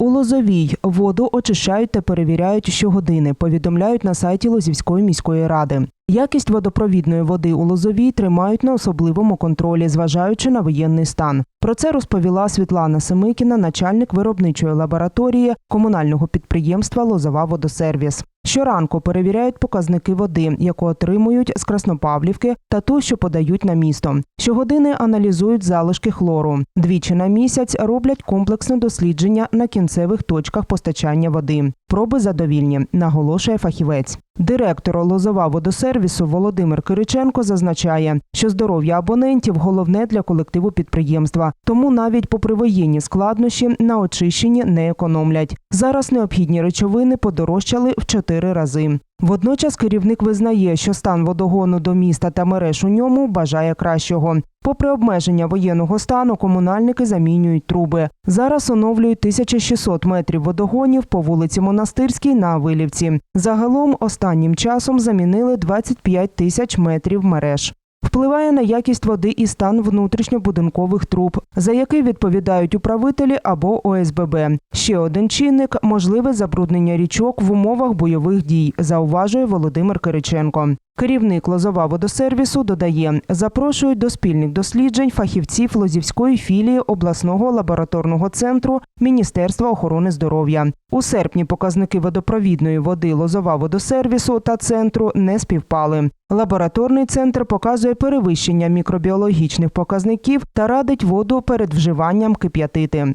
У Лозовій воду очищають та перевіряють щогодини, повідомляють на сайті Лозівської міської ради. Якість водопровідної води у Лозовій тримають на особливому контролі, зважаючи на воєнний стан. Про це розповіла Світлана Семикіна, начальник виробничої лабораторії комунального підприємства Лозова Водосервіс. Щоранку перевіряють показники води, яку отримують з Краснопавлівки та ту, що подають на місто. Щогодини аналізують залишки хлору. Двічі на місяць роблять комплексне дослідження на кінцевих точках постачання води. Проби задовільні, наголошує фахівець. Директор Лозова водосервісу Володимир Кириченко зазначає, що здоров'я абонентів головне для колективу підприємства, тому навіть попри воєнні складнощі на очищенні не економлять. Зараз необхідні речовини подорожчали в чотири рази. Водночас керівник визнає, що стан водогону до міста та мереж у ньому бажає кращого. Попри обмеження воєнного стану, комунальники замінюють труби. Зараз оновлюють 1600 метрів водогонів по вулиці Монастирській на Вилівці. Загалом останнім часом замінили 25 тисяч метрів мереж. Впливає на якість води і стан внутрішньобудинкових труб, за який відповідають управителі або ОСББ. Ще один чинник можливе забруднення річок в умовах бойових дій, зауважує Володимир Кириченко. Керівник Лозова водосервісу додає, запрошують до спільних досліджень фахівців Лозівської філії обласного лабораторного центру Міністерства охорони здоров'я. У серпні показники водопровідної води Лозова водосервісу та центру не співпали. Лабораторний центр показує перевищення мікробіологічних показників та радить воду перед вживанням кип'ятити.